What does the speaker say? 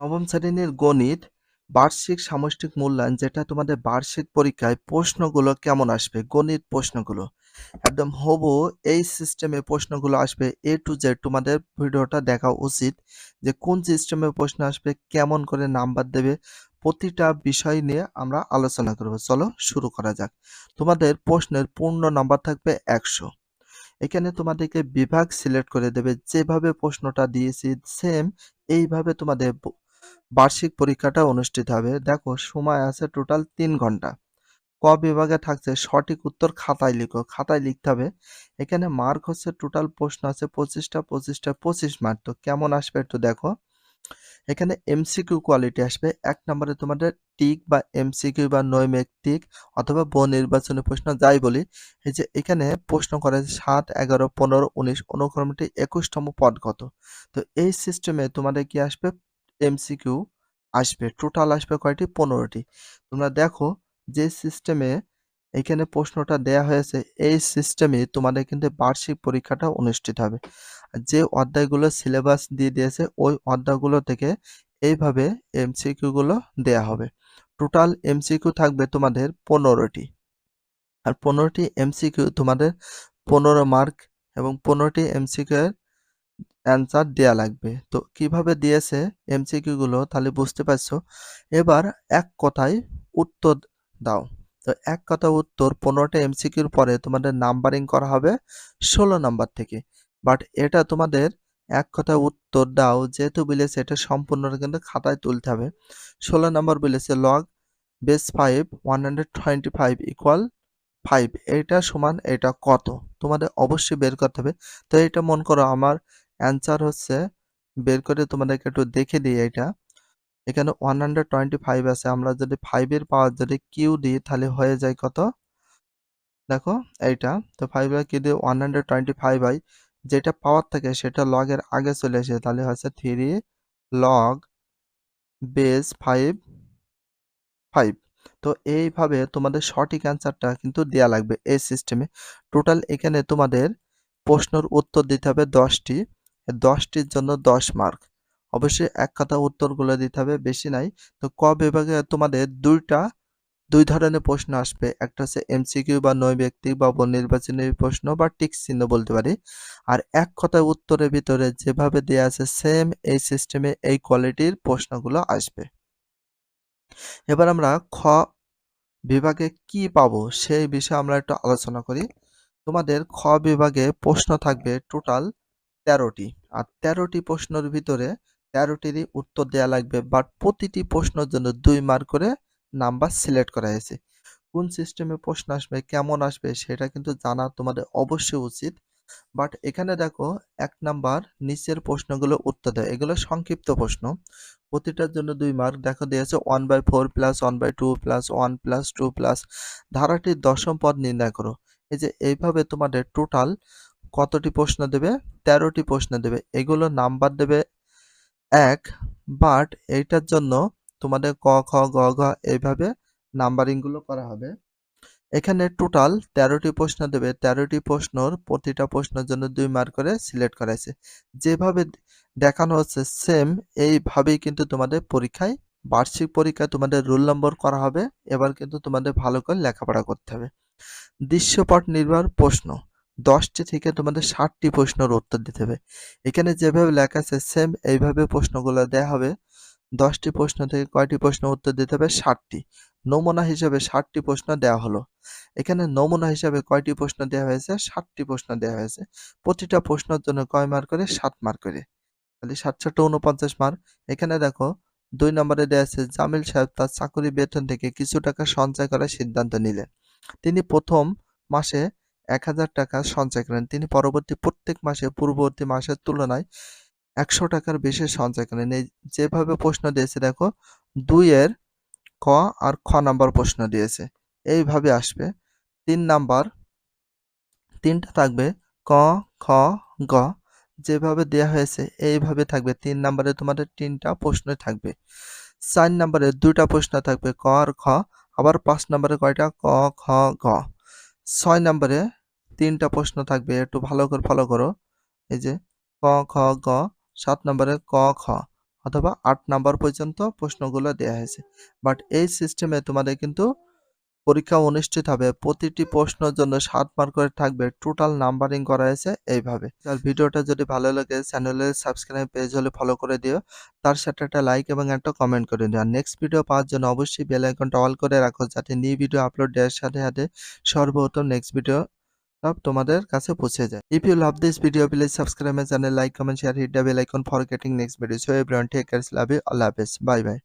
নবম শ্রেণির গণিত, বার্ষিক সামষ্টিক মূল্যায়ন, যেটা তোমাদের বার্ষিক পরীক্ষায় প্রশ্নগুলো কেমন আসবে? গণিত প্রশ্নগুলো। একদম হবু এই সিস্টেমে প্রশ্নগুলো আসবে এ টু জেড তোমাদের ভিডিওটা দেখা উচিত যে কোন সিস্টেমে প্রশ্ন আসবে, কেমন করে নাম্বার দেবে, প্রতিটা বিষয় নিয়ে আমরা আলোচনা করব। চলো শুরু করা যাক। তোমাদের প্রশ্নের পূর্ণ নাম্বার থাকবে একশো। এখানে তোমাদেরকে বিভাগ সিলেক্ট করে দেবে। যেভাবে প্রশ্নটা দিয়েছি সেম এইভাবে তোমাদের বার্ষিক পরীক্ষাটা অনুষ্ঠিত হবে। দেখো, সময় আছে টোটাল তিন ঘণ্টা। ক বিভাগে থাকছে, সঠিক উত্তর খাতায় লিখো। খাতায় লিখতে হবে, এখানে মার্ক হচ্ছে টোটাল প্রশ্ন আছে পঁচিশটা পঁচিশটা পঁচিশ মার্ক তো কেমন আসবে একটু দেখো। এখানে এমসিকিউ কোয়ালিটি আসবে। এক নম্বরে তোমাদের টিক বা এমসিকিউ বা নৈমিক টিক অথবা ব নির্বাচনী প্রশ্ন যাই বলি, এই যে এখানে প্রশ্ন করে সাত, এগারো, পনেরো, উনিশ, অনুক্রমটি একুশতম পদ কত? তো এই সিস্টেমে তোমাদের কি আসবে? এমসিকিউ আসবে টোটাল আসবে কয়টি? পনেরোটি। তোমরা দেখো যে সিস্টেমে এখানে প্রশ্নটা দেয়া হয়েছে, এই সিস্টেমে তোমাদের কিন্তু বার্ষিক পরীক্ষাটা অনুষ্ঠিত হবে। যে অধ্যায়গুলো সিলেবাস দিয়ে দিয়েছে, ওই অধ্যায়গুলো থেকে এইভাবে এমসিকিউ গুলো দেয়া হবে। টোটাল এমসিকিউ থাকবে তোমাদের পনেরোটি। আর পনেরোটি এমসিকিউ তোমাদের পনেরো মার্ক এবং পনেরোটি এমসিকিউ এর অ্যান্সার দেয়া লাগবে। তো কীভাবে দিয়েছে এমসিকিউ গুলো তাহলে বুঝতে পারছ। এবার এক কথায় উত্তর দাও। তো এক কথা উত্তর, পনেরোটা এমসিকিউর পরে তোমাদের নাম্বারিং করা হবে ষোলো নাম্বার থেকে। বাট এটা তোমাদের এক কথা উত্তর দাও, যেহেতু বলেছে এটা সম্পূর্ণ কিন্তু খাতায় তুলতে হবে। ষোলো নাম্বার বলেছে log base five one hundred twenty five equal five এটা সমান এটা কত? তোমাদের অবশ্যই বের করতে হবে। তো এটা মন করো, আমার অ্যান্সার হচ্ছে, বের করে তোমাদেরকে একটু দেখে দিই এটা। এখানে ওয়ান হান্ড্রেড টোয়েন্টি ফাইভ আছে, আমরা যদি ফাইভের পাওয়ার যদি কিউ দিই, তাহলে হয়ে যায় কত? দেখো, এইটা। তো ফাইভের কিউ দিয়ে ওয়ান হান্ড্রেড টোয়েন্টি ফাইভ হয়। যেটা পাওয়ার থাকে, সেটা লগের আগে চলে আসে তাহলে হচ্ছে three log base five five তো এইভাবে তোমাদের সঠিক অ্যান্সারটা কিন্তু দেয়া লাগবে এই সিস্টেমে টোটাল এখানে তোমাদের প্রশ্নের উত্তর দিতে হবে দশটি। দশটির জন্য দশ মার্ক। অবশ্যই এক কথা উত্তরগুলো দিতে হবে, বেশি নাই। তো ক বিভাগে তোমাদের দুইটা, দুই ধরনের প্রশ্ন আসবে। একটা হচ্ছে এমসিকিউ বা নৈব্যক্তিক বা নির্বাচনী প্রশ্ন বা টিক চিহ্ন বলতে পারি। আর এক কথায় উত্তরের ভিতরে যেভাবে দেয়া আছে সেম এই সিস্টেমে এই কোয়ালিটির প্রশ্নগুলো আসবে। এবার আমরা খ বিভাগে কি পাবো সেই বিষয়ে আমরা একটু আলোচনা করি। তোমাদের খ বিভাগে প্রশ্ন থাকবে টোটাল তেরোটি। আর তেরোটি প্রশ্নের ভিতরে তেরোটিরই উত্তর দেওয়া লাগবে বাট প্রতিটি প্রশ্নের জন্য দুই মার্ক করে নাম্বার সিলেক্ট করা হয়েছে। কোন সিস্টেমে প্রশ্ন আসবে, কেমন আসবে, সেটা কিন্তু জানা তোমাদের অবশ্যই উচিত। বাট এখানে দেখো, এক নাম্বার নিচের প্রশ্নগুলো উত্তর দেয়। এগুলো সংক্ষিপ্ত প্রশ্ন। প্রতিটার জন্য দুই মার্ক দেখো, দিয়েছে one by four plus one by two plus one plus two plus ধারাটির দশম পদ নির্ণয় করো। এই যে, এইভাবে তোমাদের টোটাল কতটি প্রশ্ন দেবে? তেরোটি প্রশ্ন দেবে। এগুলো নাম্বার দেবে এক। বাট এইটার জন্য তোমাদের ক, খ, গ, ঘ এইভাবে নাম্বারিংগুলো করা হবে। এখানে টোটাল তেরোটি প্রশ্ন দেবে। তেরোটি প্রশ্নর প্রতিটা প্রশ্নের জন্য দুই মার্ক করে সিলেক্ট করা হয়েছে যেভাবে দেখানো হচ্ছে সেম এইভাবেই কিন্তু তোমাদের পরীক্ষায় বার্ষিক পরীক্ষায় তোমাদের রোল নম্বর করা হবে। এবার কিন্তু তোমাদের ভালো করে লেখাপড়া করতে হবে। দৃশ্যপট নির্ভর প্রশ্ন। দশটি থেকে তোমাদের ষাটটি প্রশ্নের উত্তর দিতে হবে। এখানে যেভাবে লেখা আছে সেম এইভাবে প্রশ্নগুলো দেওয়া হবে। দশটি প্রশ্ন থেকে কয়টি প্রশ্ন উত্তর দিতে হবে? ষাটটি। নমুনা হিসেবে ষাটটি প্রশ্ন দেওয়া হলো। এখানে নমুনা হিসেবে কয়টি প্রশ্ন দেওয়া হয়েছে? ষাটটি প্রশ্ন দেওয়া হয়েছে। প্রতিটা প্রশ্নের জন্য কয় মার্ক করে? সাত মার্ক করে। তাহলে ষাটটা উনপঞ্চাশ মার্ক। এখানে দেখো, দুই নম্বরে দেওয়া আছে, জামিল সাহেব তার চাকরি বেতন থেকে কিছু টাকা সঞ্চয় করার সিদ্ধান্ত নিলেন। তিনি প্রথম মাসে এক হাজার টাকা সঞ্চয় করেন। তিনি পরবর্তী প্রত্যেক মাসে, পূর্ববর্তী মাসের তুলনায় একশো টাকার বেশি সঞ্চয় করেন। এই যেভাবে প্রশ্ন দিয়েছে, দেখো দুইয়ের ক আর খ নাম্বার প্রশ্ন দিয়েছে। এইভাবে আসবে। তিন নাম্বার, তিনটা থাকবে ক, খ, গ, যেভাবে দেয়া হয়েছে, এইভাবে থাকবে। তিন নাম্বারে তোমাদের তিনটা প্রশ্ন থাকবে। চার নাম্বারে দুইটা প্রশ্ন থাকবে, ক আর খ, আবার পাঁচ নাম্বারে কয়টা? ক, খ, গ। ছয় নাম্বারে তিনটা প্রশ্ন থাকবে, একটু ভালো করে ফলো করো। এই যে, ক, খ, গ, সাত নম্বরে ক, খ অথবা আট নাম্বার পর্যন্ত প্রশ্নগুলো দেওয়া হয়েছে। বাট এই সিস্টেমে তোমাদের কিন্তু পরীক্ষা অনুষ্ঠিত হবে। প্রতিটি প্রশ্নের জন্য সাত মার্ক করে থাকবে। টোটাল নাম্বারিং করা হয়েছে এইভাবে। আর ভিডিওটা যদি ভালো লাগে চ্যানেলে সাবস্ক্রাইব পেজ হলে ফলো করে দিও। তার সাথে একটা লাইক এবং একটা কমেন্ট করে দিও। আর নেক্সট ভিডিও পাওয়ার জন্য অবশ্যই বেল আইকনটা অল করে রাখো। যাতে নিউ ভিডিও আপলোড দেওয়ার সাথে সাথে সর্বপ্রথম নেক্সট ভিডিও সব তোমাদের কাছে পৌঁছে যায়। If you love this video please subscribe my channel like comment share hit the bell icon for getting next video so everyone take care love you আল্লাহ হাফেজ বাই বাই